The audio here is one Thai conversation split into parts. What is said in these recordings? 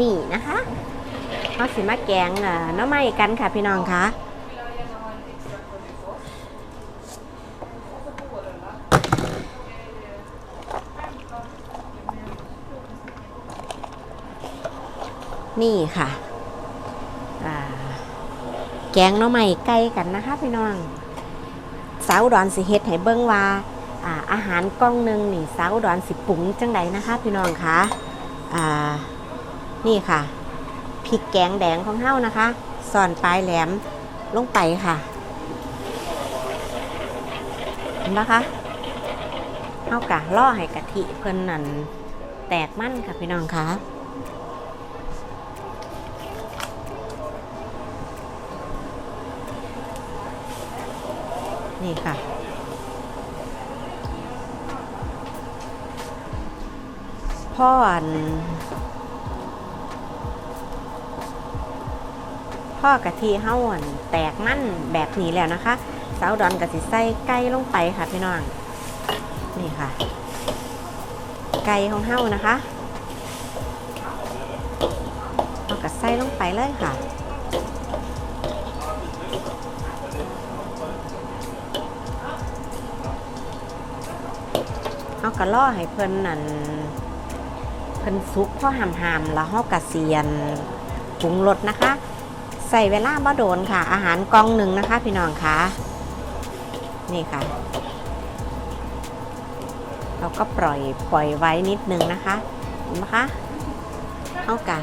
นี่นะคะเอาสิมาแกงเอ่อหน้ำไม้กันค่ะพี่น้องคะนี่ค่ะแกงหน้ำไม้ไก่กันนะคะพี่น้องสาวดอนสิเฮ็ดให้เบิ่งว่าอาอาหารกล้องหนึ่งนี่สาวดอนสิปรุงจังใดนะคะพี่น้องคะอ่า นี่ค่ะพริกแกงแดงของเฮานะคะสอนปลายแหลมลงไปค่ะเห็นปะคะเฮากะล่อให้กะทิเพิ่นนั่นแตกมั่นค่ะพี่น้องคะนี่ค่ะพ่ออัน พ่อกะทิเฮาอันแตกมั่นแบบนี้แล้วนะคะสาวดอนกะสิใส่ไก่ลงไปค่ะพี่น้องนี่ค่ะ ไก่ของเฮานะคะเอากะใส่ลงไปเลยค่ะเอากะล่อให้เพิ่นนั่นเพิ่นซุกพ่อหำหำแล้วเฮากะเสียนปรุงรสนะคะ ใส่เวลาบ่โดนค่ะ อาหารกองหนึ่งนะคะ พี่น้องคะนี่ค่ะ เราก็ปล่อยปล่อยไว้นิดนึงนะคะเห็นไหมคะเอากะ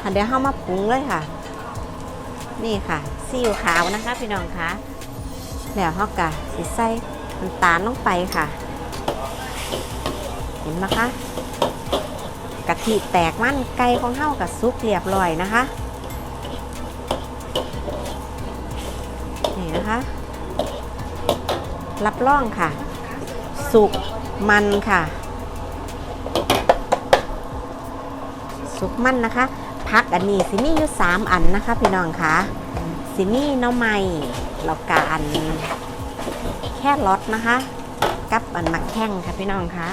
ค่ะเดี๋ยวเฮามาปรุงเลยค่ะ นี่ค่ะซีอิ๊วขาวนะคะ พี่น้องคะแล้วเฮากะสิใส่น้ำตาลลงไปค่ะ เห็นไหมคะ กะทิแตกมันไก่ของเฮากับซุปเรียบร้อยนะคะ นี่นะคะ รับรองค่ะ สุกมันค่ะ สุกมันนะคะ พักอันนี้สิมีอยู่สามอันนะคะ พี่น้องคะสิมีหน้อไม้แล้วก็อันแค่รสนะคะ กับอันหมักแข้งค่ะพี่น้องคะ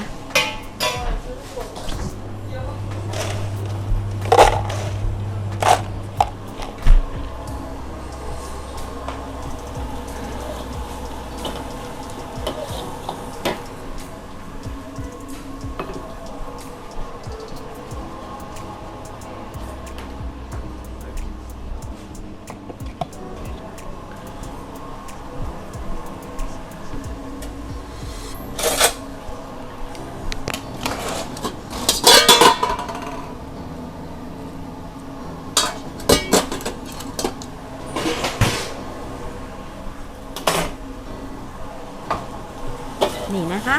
นี่นะคะ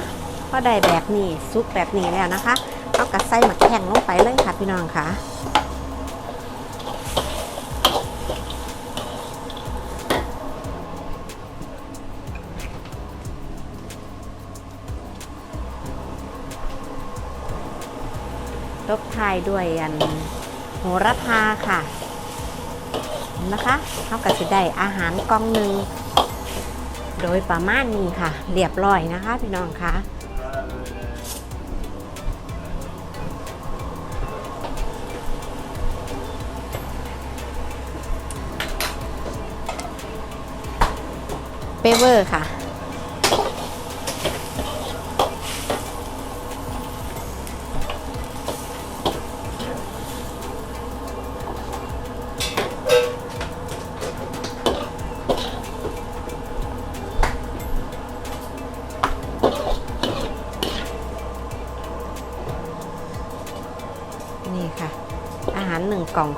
พอได้แบบนี้ซุปแบบนี้แล้วนะคะเอากระใส่หมักแข้งลงไปเลยค่ะพี่น้องค่ะตบท้ายด้วยอันโหระพาค่ะนะคะเขาก็จะได้อาหารกล่องหนึ่ง โดยประมาณนี้ค่ะ เรียบร้อยนะคะพี่น้องคะเปเวอร์ค่ะ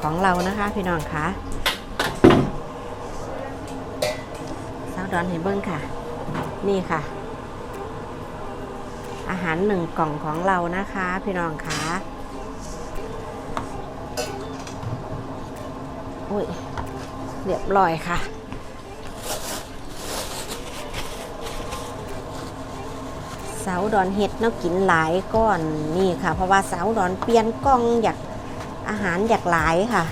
ของเรานะคะ พี่น้องคะสาวดอนเห็นเบิ้งค่ะ นี่ค่ะ อาหารหนึ่งกล่องของเรานะคะ พี่น้องคะอุ้ยเรียบร้อยค่ะสาวดอนเห็ดเนาะกินหลายก้อนนี่ค่ะ เพราะว่าสาวดอนเปลี่ยนกล้องอยาก อาหารอยากหลายค่ะ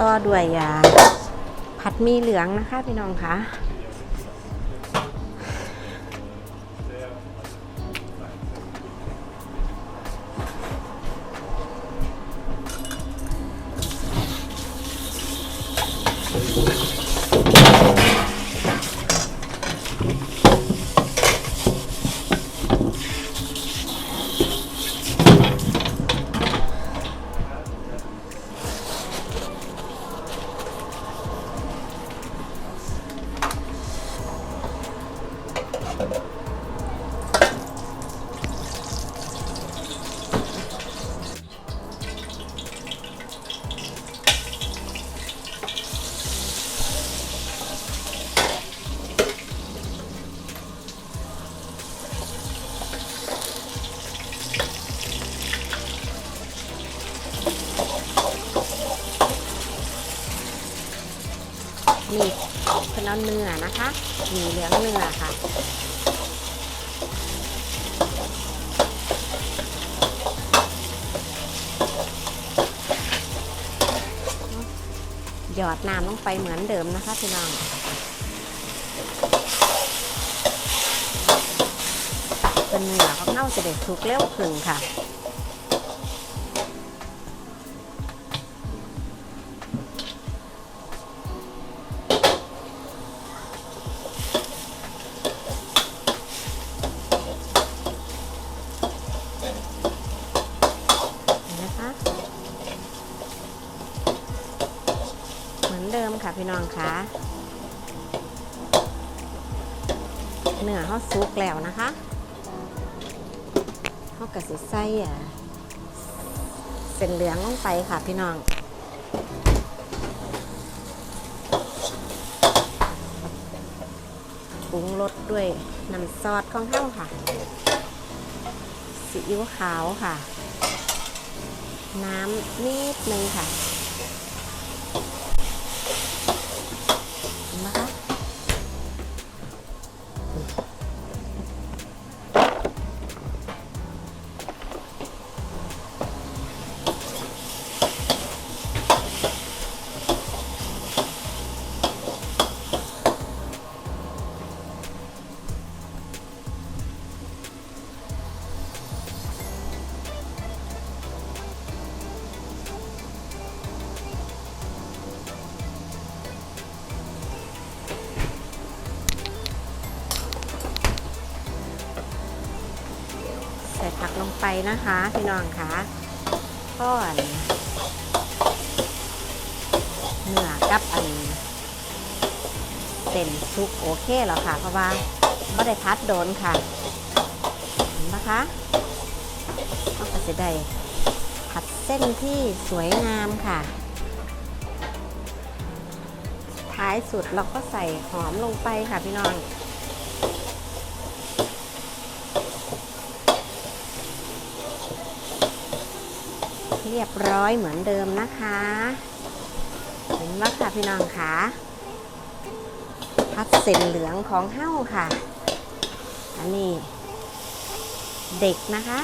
ต่อด้วยผัดมีเหลืองนะคะพี่น้องคะ มีเหลืองเนื้อค่ะหยอดน้ำลงไปเหมือนเดิมนะคะพี่น้องเป็นเนื้อของเน่าจะเด็ดทุกเร็วขึ้นค่ะ คะเนื้อเขาซุกแล้วนะคะเขากระสิใส่อะเส้นเหลืองลงไปค่ะพี่น้องปรุงรสด้วยน้ำซอสของเท่าค่ะซีอิ๊วขาวค่ะ น้ำนิดนึงค่ะ ไปนะคะพี่น้องคะก้อนเนื้อกับอันเส้นซุปโอเคแล้วค่ะ เพราะว่าไม่ได้พัดโดนค่ะเห็นปะคะเราก็จะได้ผัดเส้นที่สวยงามค่ะ ท้ายสุดเราก็ใส่หอมลงไปค่ะพี่น้อง เรียบร้อยเหมือนเดิมนะคะเห็นว่าค่ะพี่น้องคะพัดเส้นเหลืองของเฮ้าค่ะ อันนี้ เด็กนะคะ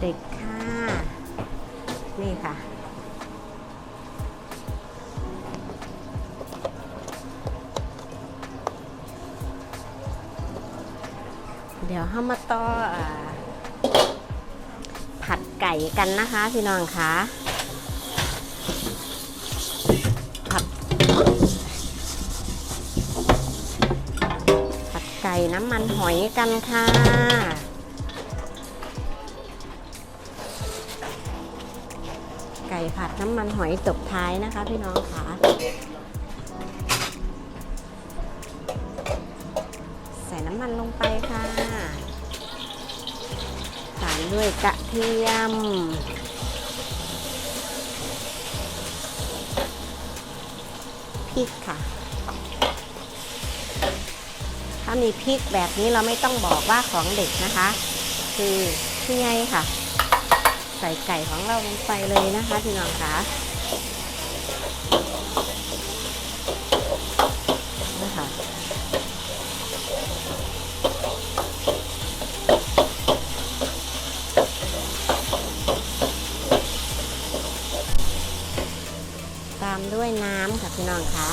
เด็กค่ะ นี่ค่ะ เดี๋ยวเรามาต่อผัดไก่กันนะคะพี่น้องคะผัดผัดไก่น้ำมันหอยกันค่ะไก่ผัดน้ำมันหอยตบท้ายนะคะพี่น้องคะ น้ำมันลงไปค่ะ ตามด้วยกระเทียม พริกค่ะ ถ้ามีพริกแบบนี้เราไม่ต้องบอกว่าของเด็กนะคะ คือพี่ไงค่ะ ใส่ไก่ของเราลงไปเลยนะคะพี่น้องคะนะคะ ตามด้วยน้ำค่ะพี่ น้องคะ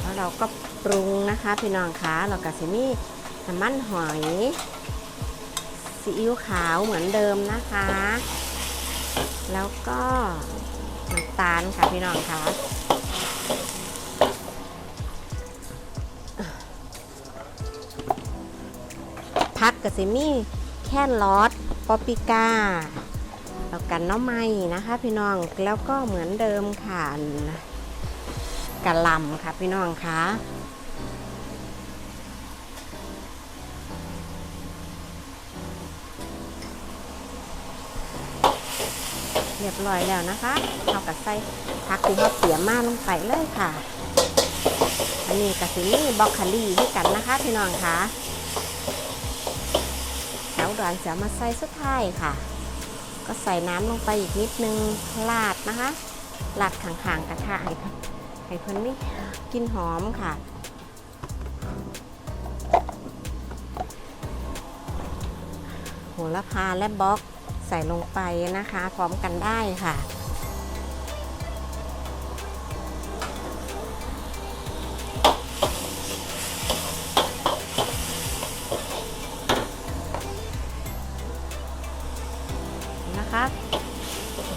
แล้วเราก็ปรุงนะคะพี่น้องคะเราก็สิมีน้ำมันหอยซีอิ๊วขาวเหมือนเดิมนะคะ แล้วก็น้ำตาลค่ะพี่น้องคะ พักกับซิมี่แค่ลอสปอปิก้าแล้วกันน้องไม้นะคะ พี่น้องแล้วก็เหมือนเดิมค่ะกะหล่ำค่ะพี่น้องคะเรียบร้อยแล้วนะคะเอากับใส่ผักที่เราเตรียมมาลงไปเลยค่ะ อันนี้กับสินี่บล็อกโคลี่ด้วยกันนะคะพี่น้องคะ แถวดอนจะมาใส่สุดท้ายค่ะ ก็ใส่น้ำลงไปอีกนิดนึงลาดนะคะลาดข่างๆกระทะให้เพิ่นให้เพิ่นนี่กินหอมค่ะโหระพาและบล็อกใส่ลงไปนะคะ พร้อมกันได้ค่ะ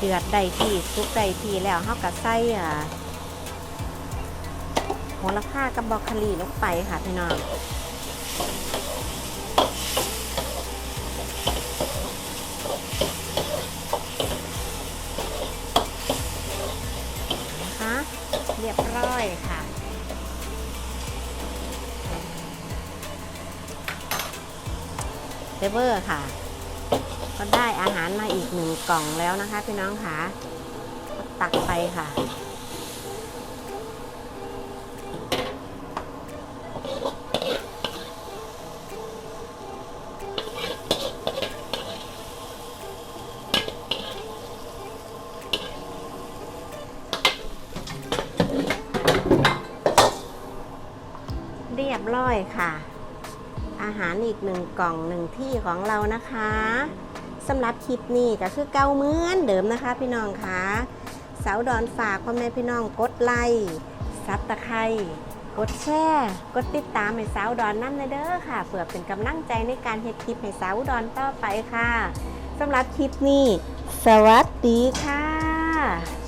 ดือดได้ที่ซุปได้ที่แล้วเฮาก็ใส่อ่าโหระพากับบรอกโคลีลงไปค่ะพี่น้องนะคะเรียบร้อยค่ะเซเวอร์ค่ะ ก็ได้อาหารมาอีกหนึ่งกล่องแล้วนะคะพี่น้องค่ะก็ตักไปค่ะ เรียบร้อยค่ะ อาหารอีกหนึ่งกล่องหนึ่งที่ของเรานะคะ สำหรับคลิปนี้ก็คือเก่าเหมือนเดิมนะคะพี่น้องคะสาวดอนฝากพ่อแม่พี่น้องกดไลค์ซับตะไคร้กดแชร์กดติดตามให้สาวดอนนั่นเลยเด้อค่ะเผื่อเป็นกำลังใจในการเฮ็ดคลิปให้สาวดอนต่อไปค่ะสำหรับคลิปนี้ สวัสดีค่ะ